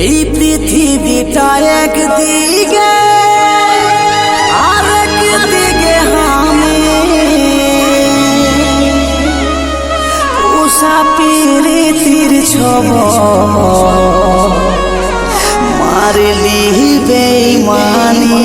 এই পৃথিবীটা একদিকে আর আমি উষা পিরিতির ছব মারলি বেইমানি।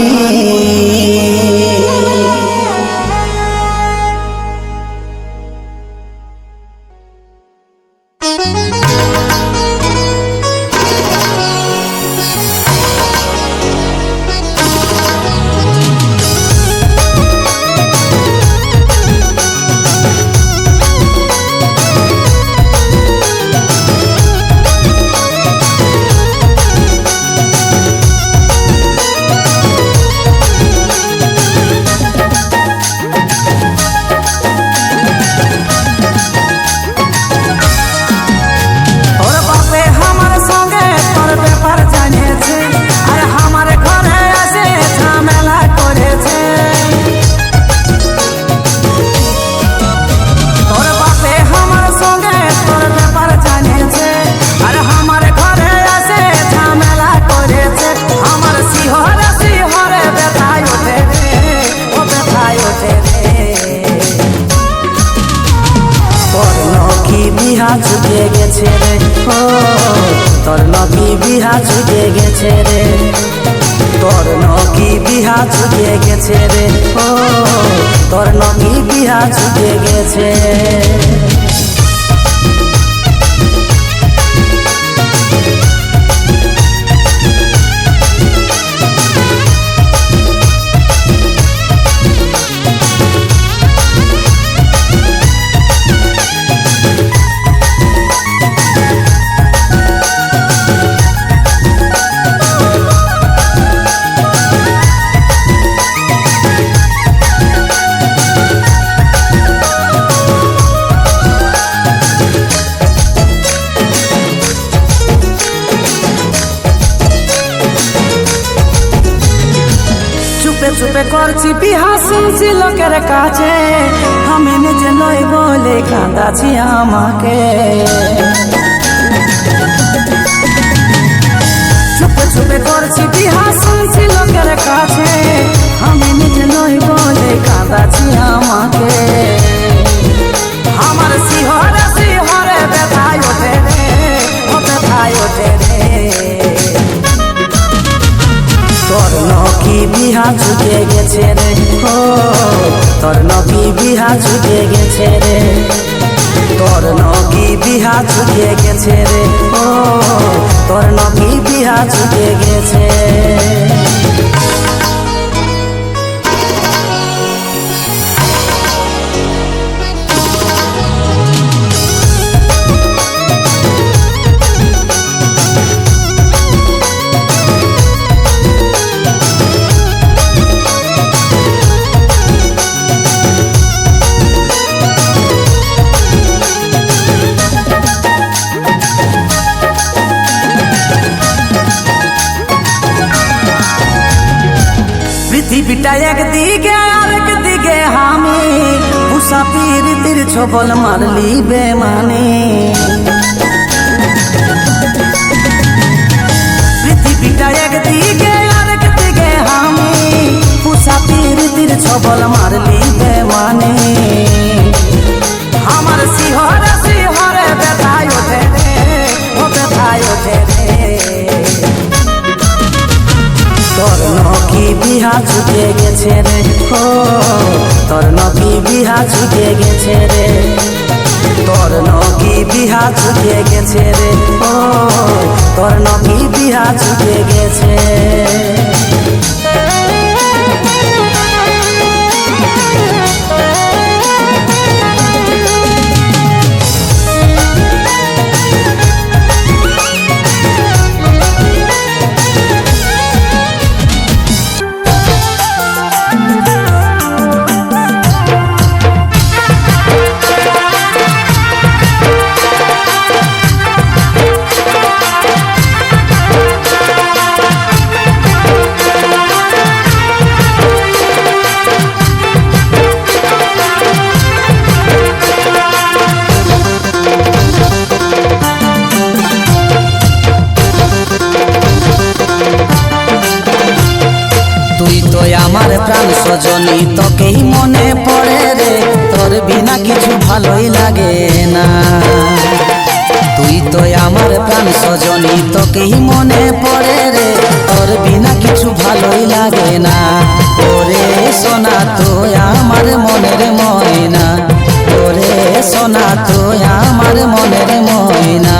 বিহা গেছে। চুপে চুপে করছি বিহা শুনছি লোকের কাছে। আমি নিজে নই বলে কাঁদাছি আমাকে। চুপে চুপে করছি বিহা শুনছি লোকের কাছে। আমি নিজে নই বলে কাঁদাছি আমাকে। আমার শিহরে শিহরে ব্যথায় ওঠে রে ব্যথায় ওঠে রে। তোর নকি বিহা ছুটে গেছে রে। ও, তোর নকি বিহা ছুটে গেছে রে। তোর নকি বিহা ঝুঁকে গেছে রে। ও, তোর নকি বিহা ছুটে গেছে। পৃথিবীটা একদিকে আর একদিকে আমি মুসাফির তীর ছবল মারলি বেমানে। পৃথিবীটা একদিকে আর একদিকে আমি মুসাফির তীর ছবল মারলি বেমানে। আমার শিহরে শিহরে ব্যথায় ওঠে রে, ও ব্যথায় ওঠে রে। বিহা ঝুঁকে গেছে রে। ও, তোর নবী বিহা ঝুঁকে গেছে রে। তোর নবী বিহা ঝুঁকে গেছে রে। ও, তোর নবী বিহা ঝুঁকে গেছে। ভালোই লাগে না। তুই তো আমার প্রাণ সজনী, তোকেই মনে পড়ে রে। তোর বিনা কিছু ভালোই লাগে না। ওরে সোনা, তুই আমার মনের ময়না। ওরে সোনা, তুই আমার মনের ময়না।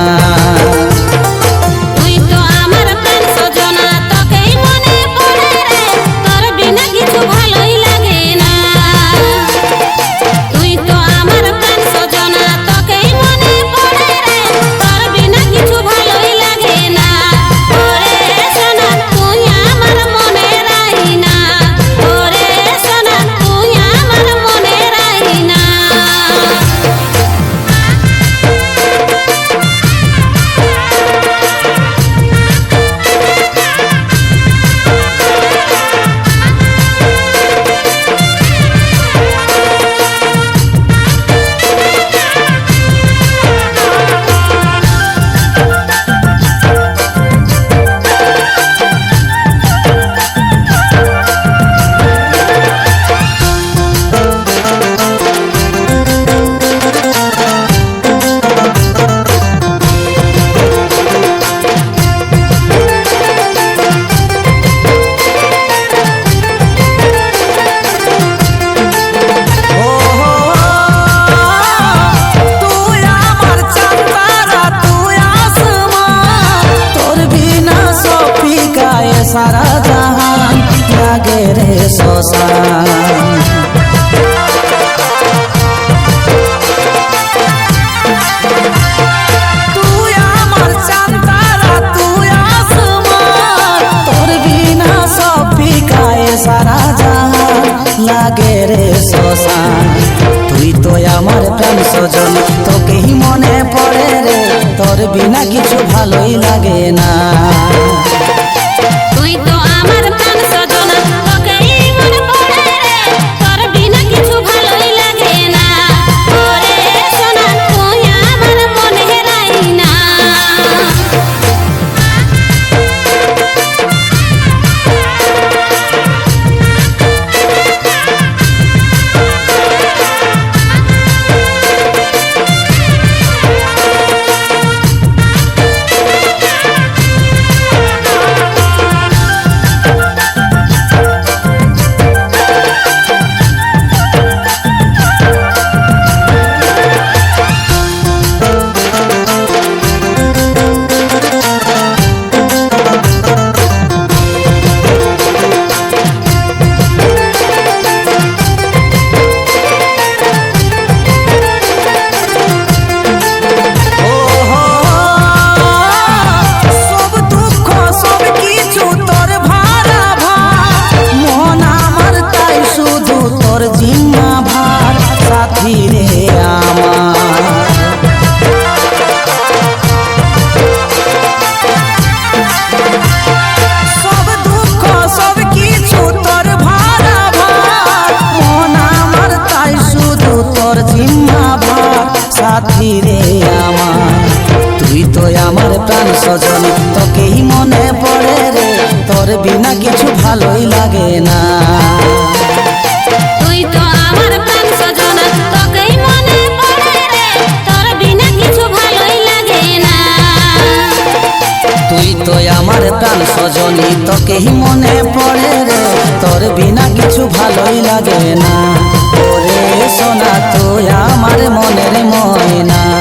লাগে সাথী রে আমার। তুই তো আমার প্রাণ সজন তোকেই মনে পড়ে রে। তোর বিনা কিছু ভালোই লাগে না। তুই তো আমার প্রাণ সজনা তোকেই মনে পড়ে রে। তোর বিনা কিছু ভালোই লাগে না। তুই তো আমার প্রাণ সজনী তোকেই মনে পড়ে রে। তোর বিনা কিছু ভালোই লাগে না। সোনা তুই আমার মনের ময়না।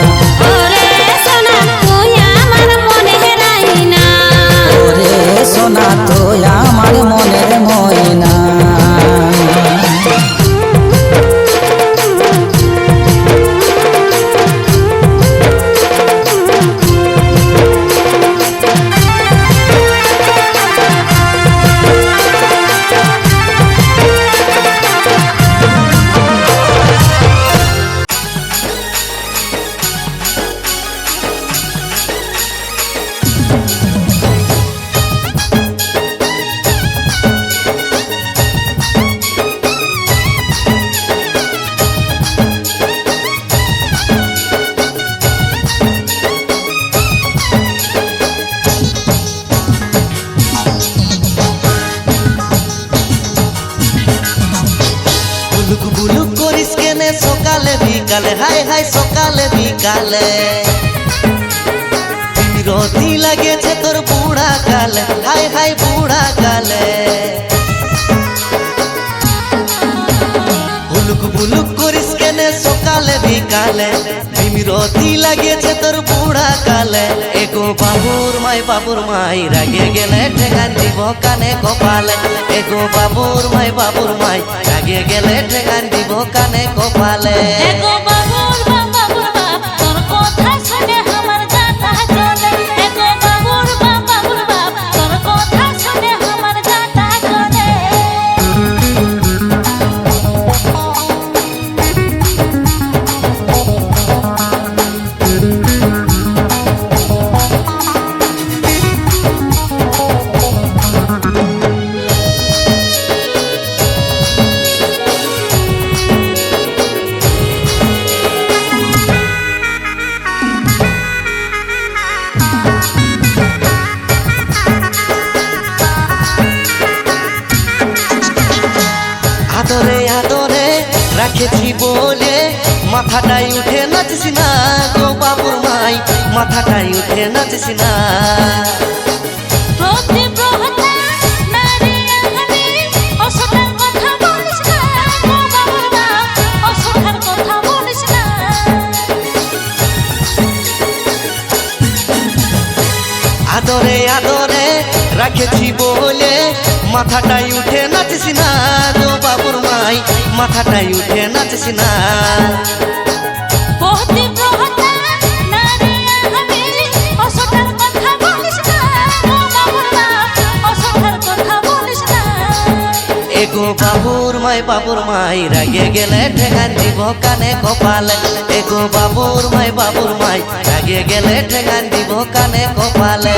সকালে বিকালে বিরতি লাগেছে তোর বুড়া কালে। একো বাবুর মাই বাবুর মাই, রাগে গেলে ঠেকান দিব কানে কপালে। একো বাবুর মাই বাবুর মাই, রাগে গেলে ঠেকান দিব কানে কপালে। এগো বলিস না আদরে আদরে রাখেছি বলে মাথাটাই উঠে নাচিস না গো বাবুর মাই মাথাটাই উঠে নাচিস না। এগো বাবুর মাই বাবুর মাই, রাগে গেলে ঠেকান দিব কানে কপালে। এগো বাবুর মাই বাবুর মাই, রাগে গেলে ঠেকান দিব কানে কপালে।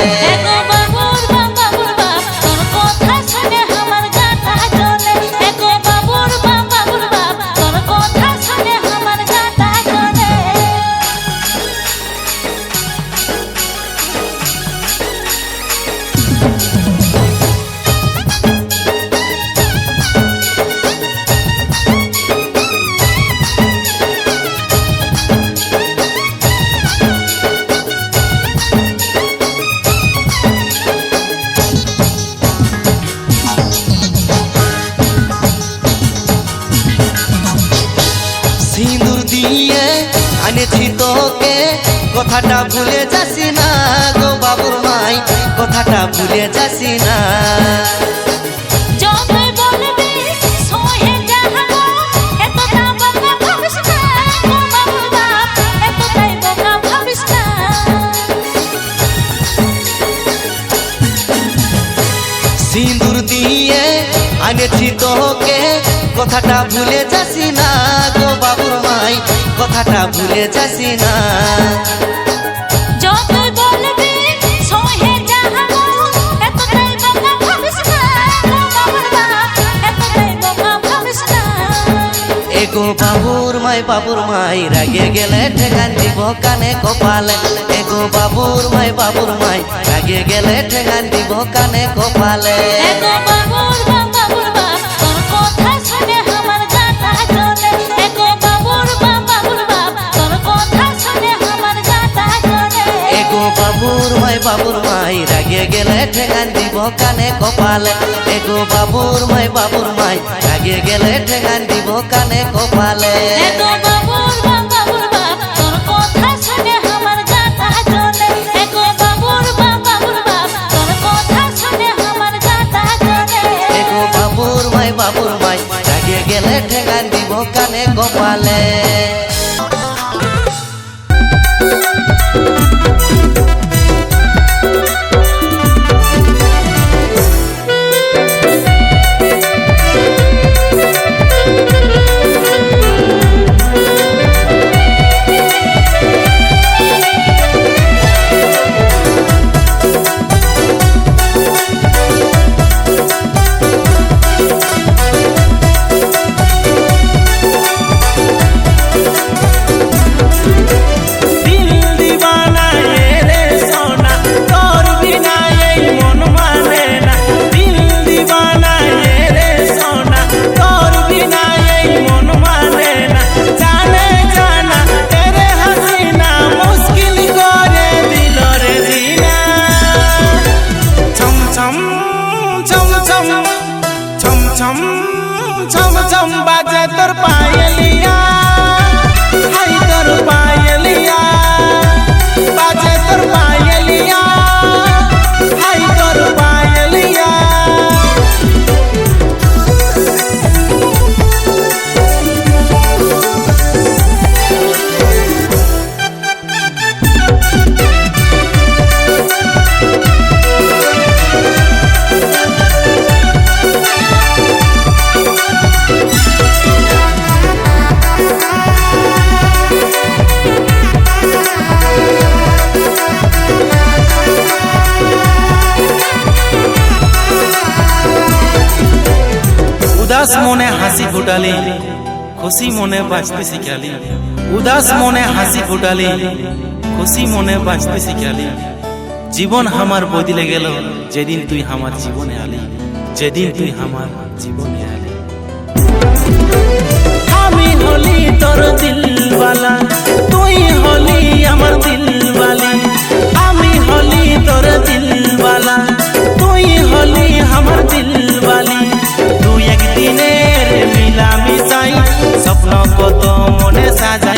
কথাটা ভুলে যাসি না গো বাবুর মাই কথাটা ভুলে যাসি না। সিঁদুর দিয়ে আনেছি তোকে কথাটা ভুলে যাসি না গো বাবুর মাই কথাটা ভুলে যাসি না। গো বাবুর এগো বাবুর মাই বাবুর মাই রাগে গেলে ঠেকান দিব কানে কপালে। এগো বাবুর মাই বাবুর মাই রাগে গেলে ঠেকান দিব কানে কপালে। এগো বাবুর বাবুর মাই রাগে গেলে ঠেকান দিব কানে কপালে। এগো বাবুর মাই বাবুর মাই রাগে গেলে ঠেকান দিব কানে কপালে। এগো বাবুর বাপ বাবুর বাপ তোর কথা শুনে আমার গাটা জ্বলে এগো বাবুর বাপ বাবুর বাপ তোর কথা শুনে আমার গাটা জ্বলে এগো বাবুর মাই বাবুর মাই রাগে গেলে ঠেকান দিব কানে কপালে। উদাস মনে হাসি ফুটালি, খুশি মনে বাঁচতে শিখালি। উদাস মনে হাসি ফুটালি, খুশি মনে বাঁচতে শিখালি। জীবন আমার বদলে গেল, যেদিন তুই আমার জীবনে আলি, যেদিন তুই আমার জীবনে আলি। আমি হলি তোর দিলওয়ালা, তুই হলি আমার দিলওয়ালি। আমি হলি তোর দিলওয়ালা, তুই হলি আমার দিলওয়ালি। দিনের মিলামিশাই স্বপ্ন কত মনে সাজা